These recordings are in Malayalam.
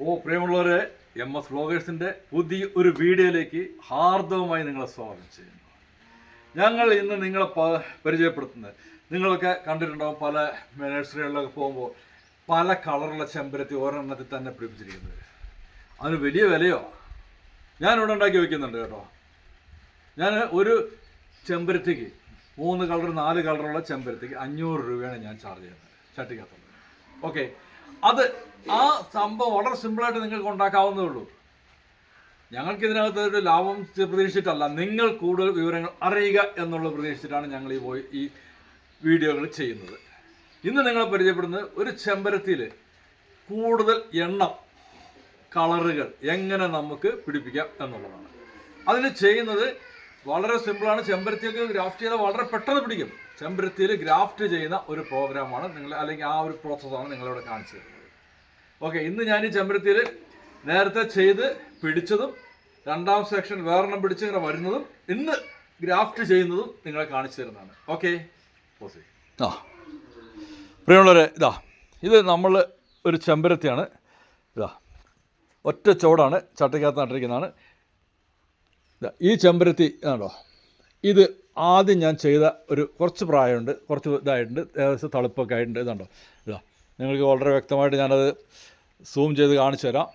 ഓ പ്രിയമുള്ളവരെ എം എസ് വ്ളോഗേഴ്സിന്റെ പുതിയ ഒരു വീഡിയോയിലേക്ക് ഹാർദവമായി നിങ്ങളെ സ്വാഗതം ചെയ്യുന്നു. ഞങ്ങൾ ഇന്ന് നിങ്ങളെ പരിചയപ്പെടുത്തുന്നത്. നിങ്ങളൊക്കെ കണ്ടിട്ടുണ്ടാവും പല നഴ്സറികളിലൊക്കെ പോകുമ്പോൾ പല കളറുള്ള ചെമ്പരത്തി ഒരെണ്ണത്തിൽ തന്നെ പിടിപ്പിച്ചിരിക്കുന്നത്. അതിന് വലിയ വിലയോ? ഞാനിവിടെ ഉണ്ടാക്കി വയ്ക്കുന്നുണ്ട് കേട്ടോ. ഞാൻ ഒരു ചെമ്പരത്തിക്ക് മൂന്ന് കളർ നാല് കളറുള്ള ചെമ്പരത്തിക്ക് അഞ്ഞൂറ് രൂപയാണ് ഞാൻ ചാർജ് ചെയ്യുന്നത്. ചട്ടിക്കകത്തുള്ളത്. ഓക്കെ. അത് ആ സംഭവം വളരെ സിമ്പിളായിട്ട് നിങ്ങൾക്ക് ഉണ്ടാക്കാവുന്നേ ഉള്ളൂ. ഞങ്ങൾക്ക് ഇതിനകത്ത് ഒരു ലാഭം പ്രതീക്ഷിച്ചിട്ടല്ല. നിങ്ങൾ കൂടുതൽ വിവരങ്ങൾ അറിയുക എന്നുള്ള പ്രതീക്ഷിച്ചിട്ടാണ് ഞങ്ങൾ ഈ പോയി ഈ വീഡിയോകൾ ചെയ്യുന്നത്. ഇന്ന് നിങ്ങളെ പരിചയപ്പെടുന്നത് ഒരു ചെമ്പരത്തിയിൽ കൂടുതൽ എണ്ണം കളറുകൾ എങ്ങനെ നമുക്ക് പിടിപ്പിക്കാം എന്നുള്ളതാണ്. അതിന് ചെയ്യുന്നത് വളരെ സിമ്പിളാണ് ചെമ്പരത്തിയൊക്കെ ഗ്രാഫ്റ്റ് ചെയ്താൽ വളരെ പെട്ടെന്ന് പിടിക്കും. ചെമ്പരത്തിയിൽ ഗ്രാഫ്റ്റ് ചെയ്യുന്ന ഒരു പ്രോഗ്രാമാണ് നിങ്ങൾ അല്ലെങ്കിൽ ആ ഒരു പ്രോസസ്സാണ് നിങ്ങളിവിടെ കാണിച്ചു തരുന്നത്. ഓക്കെ ഇന്ന് ഞാൻ ഈ ചെമ്പരത്തിയിൽ നേരത്തെ ചെയ്ത് പിടിച്ചതും രണ്ടാം സെക്ഷൻ വേറെണ്ണം പിടിച്ച് ഇങ്ങനെ വരുന്നതും ഇന്ന് ഗ്രാഫ്റ്റ് ചെയ്യുന്നതും നിങ്ങളെ കാണിച്ചു തരുന്നതാണ്. ഓക്കെ ആ. പ്രിയമുള്ളവരെ ഇതാ ഇത് നമ്മൾ ഒരു ചെമ്പരത്തിയാണ്. ഇതാ ഒറ്റ ചോടാണ് ചട്ടിക്കകത്ത് നട്ടിരിക്കുന്നതാണ്. ഈ ചെമ്പരത്തി ആണോ ഇത് ആദ്യം ഞാൻ ചെയ്ത ഒരു കുറച്ച് പ്രായമുണ്ട് കുറച്ച് ഇതായിട്ടുണ്ട് ഏകദേശം തളുപ്പൊക്കെ ആയിട്ടുണ്ട് ഇതുണ്ടോ? ഇതാ നിങ്ങൾക്ക് വളരെ വ്യക്തമായിട്ട് ഞാനത് സൂം ചെയ്ത് കാണിച്ചു തരാം.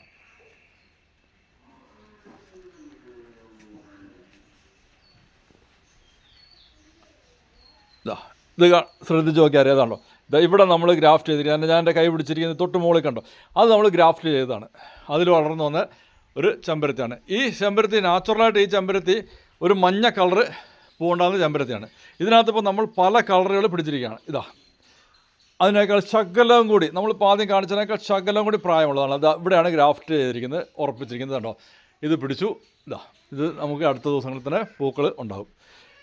ഇതാ ശ്രദ്ധിച്ച് നോക്കിയാൽ അറിയാതാണല്ലോ ഇതാ ഇവിടെ നമ്മൾ ഗ്രാഫ്റ്റ് ചെയ്തിരിക്കുന്നത് ഞാൻ എന്റെ കൈ പിടിച്ചിരിക്കുന്നത് തൊട്ട് മുകളിൽ കണ്ടോ? അത് നമ്മൾ ഗ്രാഫ്റ്റ് ചെയ്തതാണ്. അതിൽ വളർന്നു വന്ന ഒരു ചെമ്പരത്തിയാണ്. ഈ ചെമ്പരത്തി നാച്ചുറലായിട്ട് ഈ ചെമ്പരത്തി ഒരു മഞ്ഞ കളറ് പൂണ്ടാകുന്ന ചെമ്പരത്തിയാണ്. ഇതിനകത്തിപ്പോൾ നമ്മൾ പല കളറുകൾ പിടിച്ചിരിക്കുകയാണ്. ഇതാ. അതിനേക്കാൾ ശകലവും കൂടി നമ്മളിപ്പോൾ ആദ്യം കാണിച്ചതിനേക്കാൾ ശകലം കൂടി പ്രായമുള്ളതാണ്. അത് ഇവിടെയാണ് ഗ്രാഫ്റ്റ് ചെയ്തിരിക്കുന്നത് ഉറപ്പിച്ചിരിക്കുന്നത് കണ്ടോ? ഇത് പിടിച്ചു ഇതാ. ഇത് നമുക്ക് അടുത്ത ദിവസങ്ങളിൽ തന്നെ പൂക്കൾ ഉണ്ടാകും.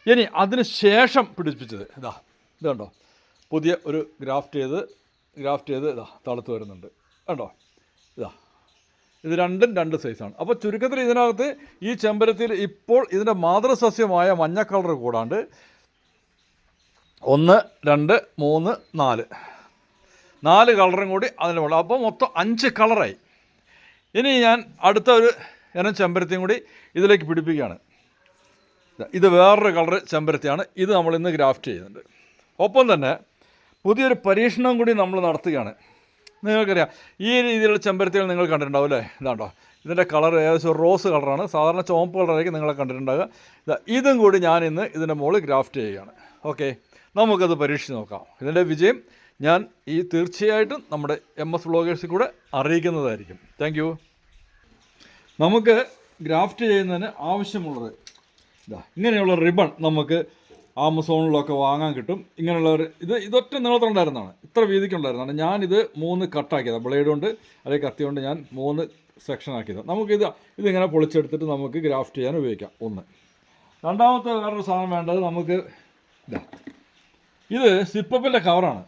ഇനി അതിന് ശേഷം പിടിപ്പിച്ചത് ഇതാ. ഇത് കണ്ടോ? പുതിയ ഒരു ഗ്രാഫ്റ്റ് ചെയ്ത് ഗ്രാഫ്റ്റ് ചെയ്ത് ഇതാ തളത്ത് വരുന്നുണ്ട്. കണ്ടോ? ഇതാ. ഇത് രണ്ടും രണ്ട് സൈസാണ് അപ്പോൾ ചുരുക്കത്തിൽ ഇതിനകത്ത് ഈ ചെമ്പരത്തിൽ ഇപ്പോൾ ഇതിന്റെ മാതൃസസ്യമായ മഞ്ഞ കളർ കൂടാണ്ട് ഒന്ന് രണ്ട് മൂന്ന് നാല്. നാല് കളറും കൂടി അതിന്റെ ഉള്ളു അപ്പോൾ മൊത്തം അഞ്ച് കളറായി. ഇനി ഞാൻ അടുത്ത ഒരു ഇനം ചെമ്പരത്തിയും കൂടി ഇതിലേക്ക് പിടിപ്പിക്കുകയാണ്. ഇത് വേറൊരു കളർ ചെമ്പരത്തിയാണ്. ഇത് നമ്മൾ ഇന്ന് ഗ്രാഫ്റ്റ് ചെയ്യുന്നുണ്ട്. ഒപ്പം തന്നെ പുതിയൊരു പരീക്ഷണം കൂടി നമ്മൾ നടത്തുകയാണ്. നിങ്ങൾക്കറിയാം. ഈ രീതിയിലുള്ള ചെമ്പരത്തികൾ നിങ്ങൾ കണ്ടിട്ടുണ്ടാവും അല്ലേ? ഇതാണ്ടോ. ഇതിന്റെ കളർ ഏകദേശം റോസ് കളറാണ്. സാധാരണ ചുവപ്പ് കളറായിരിക്കും നിങ്ങളെ കണ്ടിട്ടുണ്ടാകുക ഇതും കൂടി ഞാൻ ഇന്ന് ഇതിന്റെ മുകളിൽ ഗ്രാഫ്റ്റ് ചെയ്യുകയാണ്. ഓക്കെ. നമുക്കത് പരീക്ഷിച്ച് നോക്കാം. ഇതിന്റെ വിജയം ഞാൻ ഈ തീർച്ചയായിട്ടും നമ്മുടെ എം എസ് വ്ളോഗേഴ്സിൽ കൂടെ അറിയിക്കുന്നതായിരിക്കും. താങ്ക് യു നമുക്ക് ഗ്രാഫ്റ്റ് ചെയ്യുന്നതിന് ആവശ്യമുള്ളത് ഇതാ ഇങ്ങനെയുള്ള റിബൺ നമുക്ക് ആമസോണിലൊക്കെ വാങ്ങാൻ കിട്ടും. ഇങ്ങനെയുള്ള ഇത് ഇതൊറ്റ നീളത്തിലുണ്ടായിരുന്നതാണ്. ഇത്ര വീതിക്കുണ്ടായിരുന്നതാണ്. ഞാനിത് മൂന്ന് കട്ടാക്കിയതാണ് ബ്ലേഡ് കൊണ്ട് അല്ലെങ്കിൽ കത്തി കൊണ്ട് ഞാൻ മൂന്ന് സെക്ഷൻ ആക്കിയത്. നമുക്കിത് ഇതിങ്ങനെ പൊളിച്ചെടുത്തിട്ട് നമുക്ക് ഗ്രാഫ്റ്റ് ചെയ്യാൻ ഉപയോഗിക്കാം. ഒന്ന്. രണ്ടാമത്തെ വേറൊരു സാധനം വേണ്ടത് നമുക്ക് ഇതാ. സിപ്പപ്പിന്റെ കവറാണ്.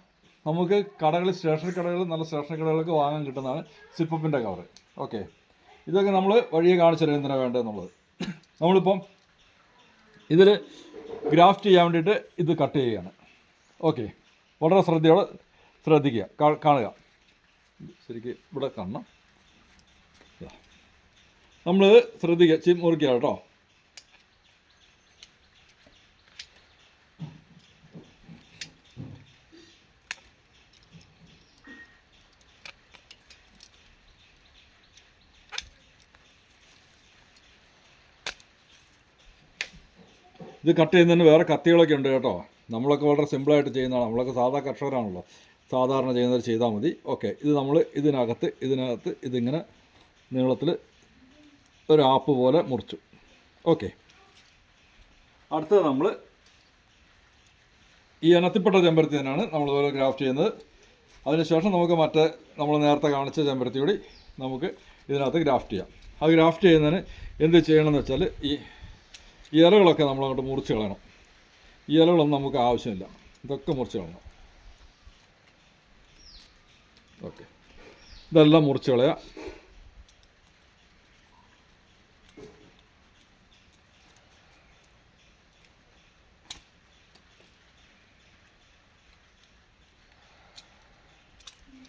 നമുക്ക് കടകളിൽ സ്റ്റേഷനറി കടകളിൽ നല്ല സ്റ്റേഷനറി കടകളൊക്കെ വാങ്ങാൻ കിട്ടുന്നതാണ് സിപ്പപ്പിന്റെ കവർ ഓക്കെ. ഇതൊക്കെ നമ്മൾ വഴിയെ കാണിച്ചു എന്തിനാണ് വേണ്ടതെന്നുള്ളത്. നമ്മളിപ്പം ഇതിൽ ഗ്രാഫ്റ്റ് ചെയ്യാൻ വേണ്ടിയിട്ട് ഇത് കട്ട് ചെയ്യുകയാണ്. ഓക്കെ. വളരെ ശ്രദ്ധയോടെ ശ്രദ്ധിക്കുക. കാണുക. ശരിക്ക് ഇവിടെ കാണണം. നമ്മൾ ശ്രദ്ധിക്കുക. മുറിക്കുക കേട്ടോ. ഇത് കട്ട് ചെയ്യുന്നതിന് വേറെ കത്തികളൊക്കെ ഉണ്ട് കേട്ടോ. നമ്മളൊക്കെ വളരെ സിമ്പിളായിട്ട് ചെയ്യുന്നതാണ് നമ്മളൊക്കെ സാധാ കർഷകരാണല്ലോ. സാധാരണ ചെയ്യുന്നത് ചെയ്താൽ മതി. ഓക്കെ ഇത് നമ്മൾ ഇതിനകത്ത് ഇതിനകത്ത് ഇതിങ്ങനെ നീളത്തിൽ ഒരു ആപ്പ് പോലെ മുറിച്ചു. ഓക്കെ അടുത്തത് നമ്മൾ ഈ അനത്തിപ്പെട്ട ചെമ്പരത്തി തന്നെയാണ് നമ്മൾ ഇതുപോലെ ഗ്രാഫ്റ്റ് ചെയ്യുന്നത്. അതിനുശേഷം നമുക്ക് മറ്റേ നമ്മൾ നേരത്തെ കാണിച്ച ചെമ്പരത്തി കൂടി നമുക്ക് ഇതിനകത്ത് ഗ്രാഫ്റ്റ് ചെയ്യാം. അത് ഗ്രാഫ്റ്റ് ചെയ്യുന്നതിന് എന്ത് ചെയ്യണമെന്ന് വെച്ചാൽ ഈ ഇലകളൊക്കെ നമ്മൾ അങ്ങോട്ട് മുറിച്ച് കളയണം. ഇലകളൊന്നും നമുക്ക് ആവശ്യമില്ല. ഇതൊക്കെ മുറിച്ച് കളയണം. ഓക്കെ. ഇതെല്ലാം മുറിച്ച് കളയാം.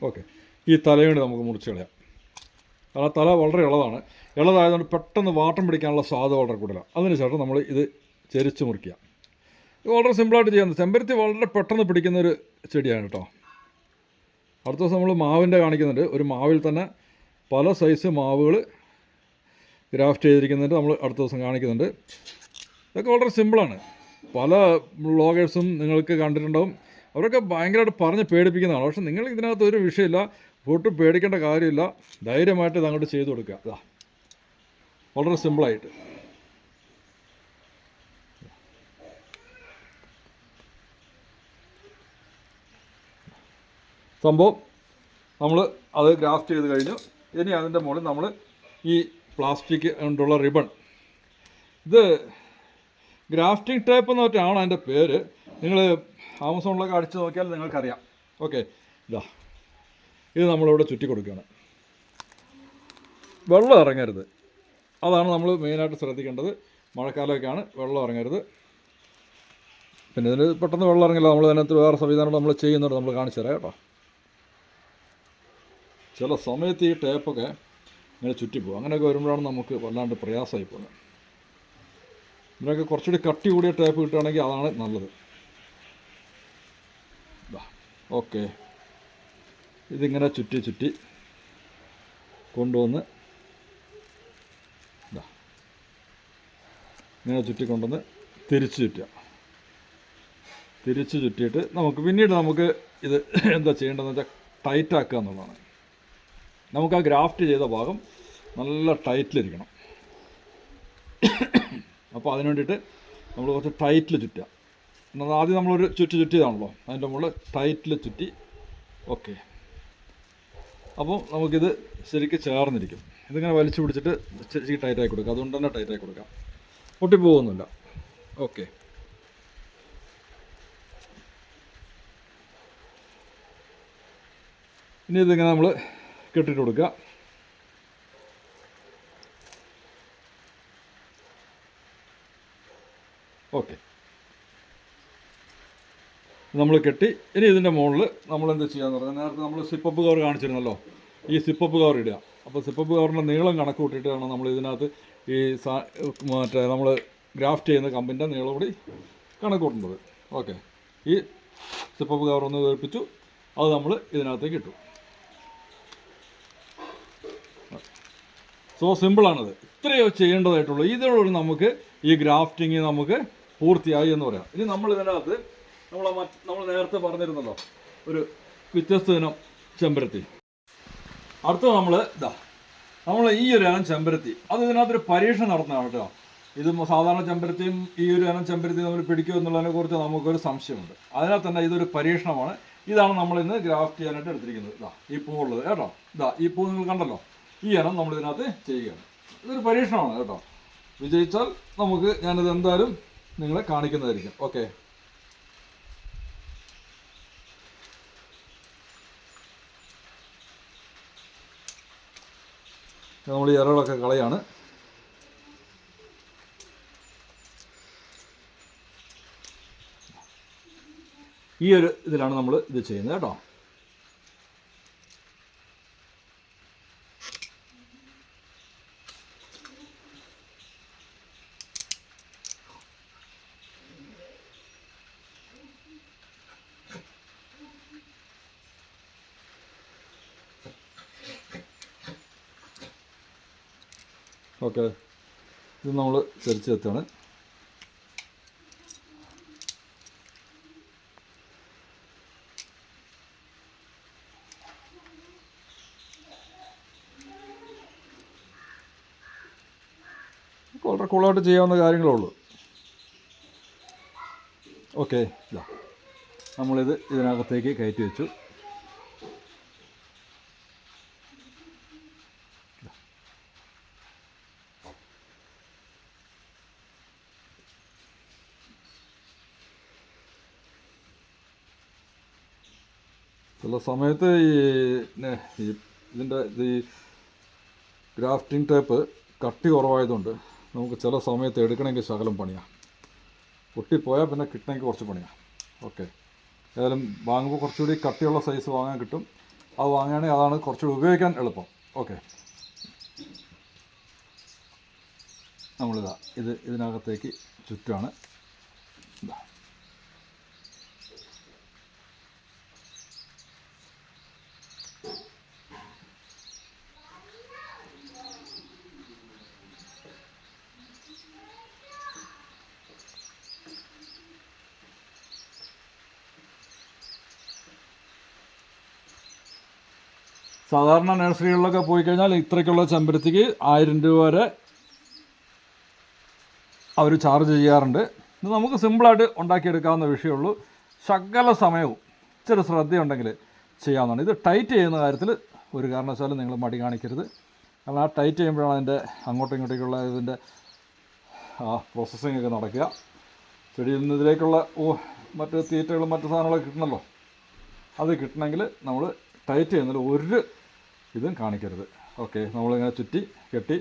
ഓക്കെ. ഈ തലയും കൂടി നമുക്ക് മുറിച്ച് കളയാം. ആ തല വളരെ ഇളതാണ്. ഇളതായതുകൊണ്ട് പെട്ടെന്ന് വാട്ടം പിടിക്കാനുള്ള സാധ്യത വളരെ കൂടുതലാണ്. അതിനുശേഷം നമ്മൾ ഇത് ചെരിച്ച് മുറിക്കുക. ഇത് വളരെ സിമ്പിളായിട്ട് ചെയ്യാവുന്നത് ചെമ്പരത്തി വളരെ പെട്ടെന്ന് പിടിക്കുന്ന ഒരു ചെടിയാണ് കേട്ടോ. അടുത്ത ദിവസം നമ്മൾ മാവിന്റെ കാണിക്കുന്നുണ്ട്. ഒരു മാവിൽ തന്നെ പല സൈസ് മാവുകൾ ഗ്രാഫ്റ്റ് ചെയ്തിരിക്കുന്നുണ്ട്. നമ്മൾ അടുത്ത ദിവസം കാണിക്കുന്നുണ്ട്. ഇതൊക്കെ വളരെ സിമ്പിളാണ് പല വ്ളോഗേഴ്സും നിങ്ങൾക്ക് കണ്ടിട്ടുണ്ടാവും. അവരൊക്കെ ഭയങ്കരമായിട്ട് പറഞ്ഞ് പേടിപ്പിക്കുന്നതാണ്. പക്ഷെ നിങ്ങൾ ഇതിനകത്ത് ഒരു വിഷയമില്ല. ഒട്ടും പേടിക്കേണ്ട കാര്യമില്ല. ധൈര്യമായിട്ട് ഇത് അങ്ങോട്ട് ചെയ്തു കൊടുക്കുക. ഇതാ വളരെ സിമ്പിളായിട്ട്. സംഭവം നമ്മൾ അത് ഗ്രാഫ്റ്റ് ചെയ്ത് കഴിഞ്ഞു. ഇനി അതിന്റെ മുകളിൽ നമ്മൾ ഈ പ്ലാസ്റ്റിക് കൊണ്ടുള്ള റിബൺ. ഇത് ഗ്രാഫ്റ്റിംഗ് ടേപ്പ് എന്ന് പറഞ്ഞാണ് അതിന്റെ പേര്. നിങ്ങൾ ആമസോണിലൊക്കെ അടിച്ചു നോക്കിയാൽ നിങ്ങൾക്കറിയാം. ഓക്കെ. ഇതാ ഇത് നമ്മളിവിടെ ചുറ്റി കൊടുക്കുകയാണ്. വെള്ളം ഇറങ്ങരുത്. അതാണ് നമ്മൾ മെയിനായിട്ട് ശ്രദ്ധിക്കേണ്ടത്. മഴക്കാലമൊക്കെയാണ് വെള്ളം ഇറങ്ങരുത്. പിന്നെ ഇതിന് പെട്ടെന്ന് വെള്ളം ഇറങ്ങില്ല. നമ്മൾ അതിനകത്ത് വേറെ സംവിധാനം നമ്മൾ ചെയ്യുന്നുണ്ട്. നമ്മൾ കാണിച്ചു തരാം കേട്ടോ. ചില സമയത്ത് ഈ ടേപ്പൊക്കെ ഇങ്ങനെ ചുറ്റിപ്പോകും അങ്ങനെയൊക്കെ വരുമ്പോഴാണ് നമുക്ക് വല്ലാണ്ട് പ്രയാസമായി പോകുന്നത്. ഇതിനൊക്കെ കുറച്ചുകൂടി കട്ടി കൂടിയ ടേപ്പ് കിട്ടുകയാണെങ്കിൽ അതാണ് നല്ലത്. ഓക്കെ. ഇതിങ്ങനെ ചുറ്റി ചുറ്റി കൊണ്ടുവന്ന് ഇതാ ഇങ്ങനെ ചുറ്റി കൊണ്ടുവന്ന് തിരിച്ചു ചുറ്റുക. തിരിച്ചു ചുറ്റിയിട്ട് നമുക്ക് പിന്നീട് നമുക്ക് ഇത് എന്താ ചെയ്യേണ്ടതെന്ന് വെച്ചാൽ ടൈറ്റ് ആക്കുക എന്നുള്ളതാണ്. നമുക്ക് ആ ഗ്രാഫ്റ്റ് ചെയ്ത ഭാഗം നല്ല ടൈറ്റിലിരിക്കണം അപ്പോൾ അതിന് വേണ്ടിയിട്ട് നമ്മൾ കുറച്ച് ടൈറ്റിൽ ചുറ്റുക. എന്നാൽ ആദ്യം നമ്മളൊരു ചുറ്റി ചുറ്റിയതാണല്ലോ. അതിന്റെ മുകളിൽ ടൈറ്റിൽ ചുറ്റി. ഓക്കെ അപ്പോൾ നമുക്കിത് ശരിക്കും ചേർന്നിരിക്കും. ഇതിങ്ങനെ വലിച്ചു പിടിച്ചിട്ട് ശരിക്കും ടൈറ്റായി കൊടുക്കുക അതുകൊണ്ട് തന്നെ ടൈറ്റായി കൊടുക്കാം. പൊട്ടിപ്പോകുന്നില്ല ഓക്കെ ഇനി ഇതിങ്ങനെ നമ്മൾ കെട്ടിട്ട് കൊടുക്കുക ഓക്കെ നമ്മൾ കെട്ടി ഇനി ഇതിന്റെ മുകളിൽ നമ്മൾ എന്ത് ചെയ്യാന്ന് പറഞ്ഞാൽ നേരത്തെ നമ്മൾ സിപ്പപ്പ് കവർ കാണിച്ചിരുന്നല്ലോ ഈ സിപ്പപ്പ് കവർ ഇടുക. അപ്പോൾ സിപ്പപ്പ് കവറിന്റെ നീളം കണക്ക് കൂട്ടിയിട്ടാണ് നമ്മൾ ഇതിനകത്ത് ഈ സാ മറ്റേ നമ്മൾ ഗ്രാഫ്റ്റ് ചെയ്യുന്ന കമ്പിന്റെ നീളം കൂടി കണക്ക് കൂട്ടുന്നത് ഓക്കെ. ഈ സിപ്പപ്പ് കവർ ഒന്ന് വേർപ്പിച്ചു അത് നമ്മൾ ഇതിനകത്തേക്ക് ഇട്ടു. സോ സിമ്പിളാണത് ഇത്രയോ ചെയ്യേണ്ടതായിട്ടുള്ളൂ. ഇതിനോട് നമുക്ക് ഈ ഗ്രാഫ്റ്റിങ് നമുക്ക് പൂർത്തിയായി എന്ന് പറയാം. ഇനി നമ്മൾ ഇതിനകത്ത് നമ്മൾ നമ്മൾ നേരത്തെ പറഞ്ഞിരുന്നല്ലോ ഒരു വ്യത്യസ്ത ഇനം ചെമ്പരത്തി. അടുത്ത നമ്മൾ ഇതാ നമ്മൾ ഈ ഒരു ഇനം ചെമ്പരത്തി. അത് ഇതിനകത്തൊരു പരീക്ഷ നടത്തണം കേട്ടോ. ഇത് സാധാരണ ചെമ്പരത്തിയും ഈ ഒരു ഇനം ചെമ്പരത്തി നമ്മൾ പിടിക്കുക എന്നുള്ളതിനെ കുറിച്ച് നമുക്കൊരു സംശയമുണ്ട്. അതിനാൽ തന്നെ ഇതൊരു പരീക്ഷണമാണ്. ഇതാണ് നമ്മൾ ഇന്ന് ഗ്രാഫ്റ്റ് ചെയ്യാനായിട്ട് എടുത്തിരിക്കുന്നത്. ഇതാ ഈ പൂവുള്ളത് കേട്ടോ. ഇതാ ഈ പൂ നിങ്ങൾ കണ്ടല്ലോ. ഈ ഇനം നമ്മൾ ഇതിനകത്ത് ചെയ്യുകയാണ്. ഇതൊരു പരീക്ഷണമാണ് കേട്ടോ. വിജയിച്ചാൽ നമുക്ക് ഞാനിത് എന്തായാലും നിങ്ങളെ കാണിക്കുന്നതായിരിക്കും. ഓക്കെ. നമ്മൾ ഈ ഇറകളൊക്കെ കളയാണ്. ഈ ഒരു ഇതിലാണ് നമ്മൾ ഇത് ചെയ്യുന്നത് കേട്ടോ. ഓക്കെ. ഇത് നമ്മൾ ചരിച്ചെത്താണ് വളരെ കൂളായിട്ട് ചെയ്യാവുന്ന കാര്യങ്ങളേ ഉള്ളൂ. ഓക്കെ ഇതാ. നമ്മളിത് ഇതിനകത്തേക്ക് കയറ്റി വെച്ചു. സമയത്ത് ഈ ഇതിന്റെ ഈ ഗ്രാഫ്റ്റിംഗ് ടേപ്പ് കട്ടി കുറവായതുകൊണ്ട് നമുക്ക് ചില സമയത്ത് എടുക്കണമെങ്കിൽ ശകലം പണിയാണ് പൊട്ടിപ്പോയാൽ പിന്നെ കിട്ടണമെങ്കിൽ കുറച്ച് പണിയാണ് ഓക്കെ. ഏതായാലും വാങ്ങുമ്പോൾ കുറച്ചുകൂടി കട്ടിയുള്ള സൈസ് വാങ്ങാൻ കിട്ടും. അത് വാങ്ങുകയാണെങ്കിൽ അതാണ് കുറച്ചുകൂടി ഉപയോഗിക്കാൻ എളുപ്പം. ഓക്കെ. നമ്മളിതാ ഇത് ഇതിനകത്തേക്ക് ചുറ്റുമാണ് ഇതാ. സാധാരണ നഴ്സറികളിലൊക്കെ പോയി കഴിഞ്ഞാൽ ഇത്രയ്ക്കുള്ള ചെമ്പരത്തിക്ക് ആയിരം രൂപ വരെ അവർ ചാർജ് ചെയ്യാറുണ്ട്. ഇത് നമുക്ക് സിമ്പിളായിട്ട് ഉണ്ടാക്കിയെടുക്കാവുന്ന വിഷയമുള്ളൂ. ശകല സമയവും ഇച്ചിരി ശ്രദ്ധയുണ്ടെങ്കിൽ ചെയ്യാവുന്നതാണ്. ഇത് ടൈറ്റ് ചെയ്യുന്ന കാര്യത്തിൽ ഒരു കാരണവശാലും നിങ്ങൾ മടി കാണിക്കരുത്. കാരണം ആ ടൈറ്റ് ചെയ്യുമ്പോഴാണ് അതിന്റെ അങ്ങോട്ടും ഇങ്ങോട്ടേക്കുള്ള ഇതിന്റെ ആ പ്രോസസ്സിംഗ് ഒക്കെ നടക്കുക. ചെടിയിൽ നിന്ന് ഇതിലേക്കുള്ള ഓ മറ്റ് തീറ്റകളും മറ്റു സാധനങ്ങളൊക്കെ കിട്ടണമല്ലോ. അത് കിട്ടണമെങ്കിൽ നമ്മൾ ടൈറ്റ് ചെയ്യുന്നതിൽ ഒരു ഇതും കാണിക്കരുത്. ഓക്കെ നമ്മളിങ്ങനെ ചുറ്റി കെട്ടി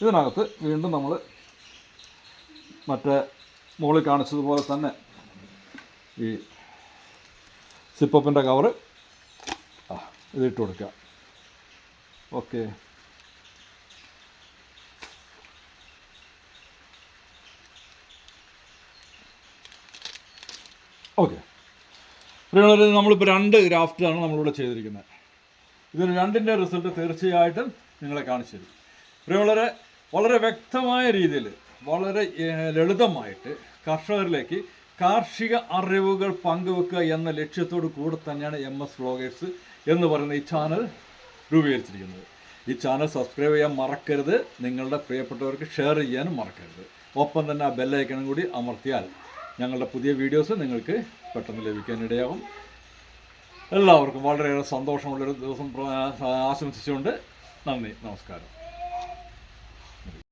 ഇതിനകത്ത് വീണ്ടും നമ്മൾ മറ്റേ മുകളിൽ കാണിച്ചതുപോലെ തന്നെ ഈ സിപ്പപ്പിന്റെ കവറ് ഇതിട്ട് കൊടുക്കുക. ഓക്കെ. ഓക്കെ. നമ്മളിപ്പോൾ രണ്ട് ഗ്രാഫ്റ്റാണ് നമ്മളിവിടെ ചെയ്തിരിക്കുന്നത്. ഇതിന് രണ്ടിന്റെ റിസൾട്ട് തീർച്ചയായിട്ടും നിങ്ങളെ കാണിച്ചു തരും. പ്രിയമുള്ളവരെ വളരെ വ്യക്തമായ രീതിയിൽ വളരെ ലളിതമായിട്ട് കർഷകരിലേക്ക് കാർഷിക അറിവുകൾ പങ്കുവെക്കുക എന്ന ലക്ഷ്യത്തോടു കൂടെ തന്നെയാണ് എം എസ് വ്ളോഗേഴ്സ് എന്ന് പറയുന്ന ഈ ചാനൽ രൂപീകരിച്ചിരിക്കുന്നത്. ഈ ചാനൽ സബ്സ്ക്രൈബ് ചെയ്യാൻ മറക്കരുത്. നിങ്ങളുടെ പ്രിയപ്പെട്ടവർക്ക് ഷെയർ ചെയ്യാനും മറക്കരുത്. ഒപ്പം തന്നെ ആ ബെല്ലൈക്കണും കൂടി അമർത്തിയാൽ ഞങ്ങളുടെ പുതിയ വീഡിയോസ് നിങ്ങൾക്ക് പെട്ടെന്ന് ലഭിക്കാനിടയാകും. എല്ലാവർക്കും വളരെയേറെ സന്തോഷമുള്ളൊരു ദിവസം ആശംസിച്ചുകൊണ്ട് നന്ദി നമസ്കാരം.